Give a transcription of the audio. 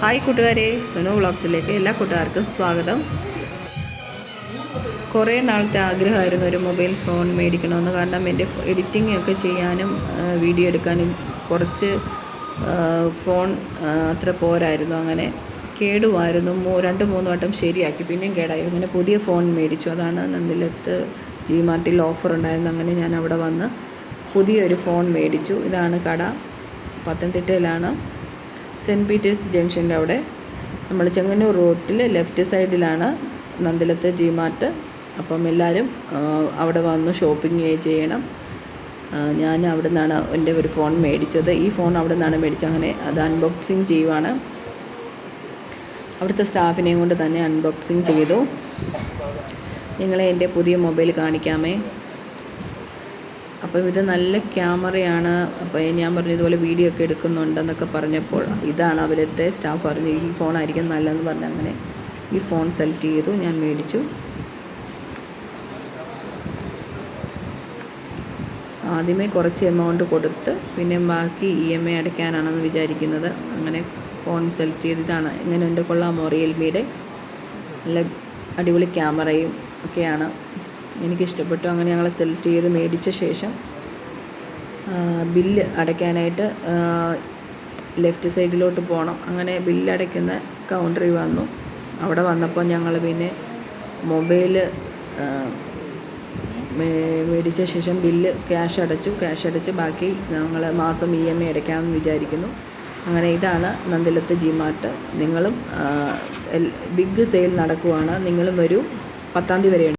Hi കൂട്ടുകാരെ സുനു വ്ളോഗ്സിലേക്ക് എല്ലാ കൂട്ടുകാർക്കും സ്വാഗതം. കുറേ നാളത്തെ ആഗ്രഹമായിരുന്നു ഒരു മൊബൈൽ ഫോൺ മേടിക്കണമെന്ന്. കാരണം എന്റെ എഡിറ്റിംഗ് ഒക്കെ ചെയ്യാനും വീഡിയോ എടുക്കാനും കുറച്ച് ഫോൺ അത്ര പോരായിരുന്നു. അങ്ങനെ കേടുമായിരുന്നു രണ്ട് മൂന്ന് വട്ടം ശരിയാക്കി. പിന്നെയും കേടായി. അങ്ങനെ പുതിയ ഫോൺ മേടിച്ചു. അതാണ് നന്ദിലത്ത് ജി മാർട്ടിൽ ഓഫർ ഉണ്ടായിരുന്നു. അങ്ങനെ ഞാൻ അവിടെ വന്ന് പുതിയൊരു ഫോൺ മേടിച്ചു. ഇതാണ് കട. പത്തനംതിട്ടയിലാണ്. സെന്റ് പീറ്റേഴ്സ് ജംഗ്ഷന്റെ അവിടെ. നമ്മൾ ചെങ്ങന്നൂർ റോട്ടിൽ ലെഫ്റ്റ് സൈഡിലാണ് നന്ദിലത്ത് ജി മാർട്ട്. അപ്പം എല്ലാവരും അവിടെ വന്ന് ഷോപ്പിംഗ് ചെയ്യണം. ഞാൻ അവിടെ നിന്നാണ് എന്റെ ഒരു ഫോൺ മേടിച്ചത്. ഈ ഫോൺ അവിടെ നിന്നാണ് മേടിച്ചത്. അങ്ങനെ അത് അൺബോക്സിങ് ചെയ്യുവാണ്. അവിടുത്തെ സ്റ്റാഫിനെയും കൊണ്ട് തന്നെ അൺബോക്സിങ് ചെയ്തു. നിങ്ങളെ എന്റെ പുതിയ മൊബൈൽ കാണിക്കാമേ. അപ്പം ഇത് നല്ല ക്യാമറയാണ്. അപ്പോൾ ഞാൻ പറഞ്ഞു ഇതുപോലെ വീഡിയോ ഒക്കെ എടുക്കുന്നുണ്ടെന്നൊക്കെ പറഞ്ഞപ്പോൾ ഇതാണ് അവരത്തെ സ്റ്റാഫ് പറഞ്ഞു ഈ ഫോണായിരിക്കും നല്ലതെന്ന് പറഞ്ഞ് അങ്ങനെ ഈ ഫോൺ സെലക്ട് ചെയ്തു ഞാൻ മേടിച്ചു. ആദ്യമേ കുറച്ച് എമൗണ്ട് കൊടുത്ത് പിന്നെ ബാക്കി ഇ എം ഐ അടയ്ക്കാനാണെന്ന് വിചാരിക്കുന്നത്. അങ്ങനെ ഫോൺ സെലക്ട് ചെയ്തതാണ് എങ്ങനെയുണ്ട് കൊള്ളാമോ റിയൽമിയുടെ നല്ല അടിപൊളി ക്യാമറയും ഒക്കെയാണ്. എനിക്കിഷ്ടപ്പെട്ടു. അങ്ങനെ ഞങ്ങൾ സെലക്ട് ചെയ്ത് മേടിച്ച ശേഷം ബില്ല് അടയ്ക്കാനായിട്ട് ലെഫ്റ്റ് സൈഡിലോട്ട് പോകണം അങ്ങനെ ബില്ല് അടയ്ക്കുന്ന കൗണ്ടറിൽ വന്നു. അവിടെ വന്നപ്പോൾ ഞങ്ങൾ പിന്നെ മൊബൈൽ മേടിച്ച ശേഷം ബില്ല് ക്യാഷ് അടച്ചു. ക്യാഷ് അടച്ച് ബാക്കി ഞങ്ങൾ മാസം ഇ എം ഐ അടയ്ക്കാമെന്ന് വിചാരിക്കുന്നു. അങ്ങനെ ഇതാണ് നന്ദിലത്ത് ജിമാർട്ട് നിങ്ങളും ബിഗ് സെയിൽ നടക്കുവാണ്. നിങ്ങളും വരൂ. പത്താം തീയതി വരെയുണ്ട്.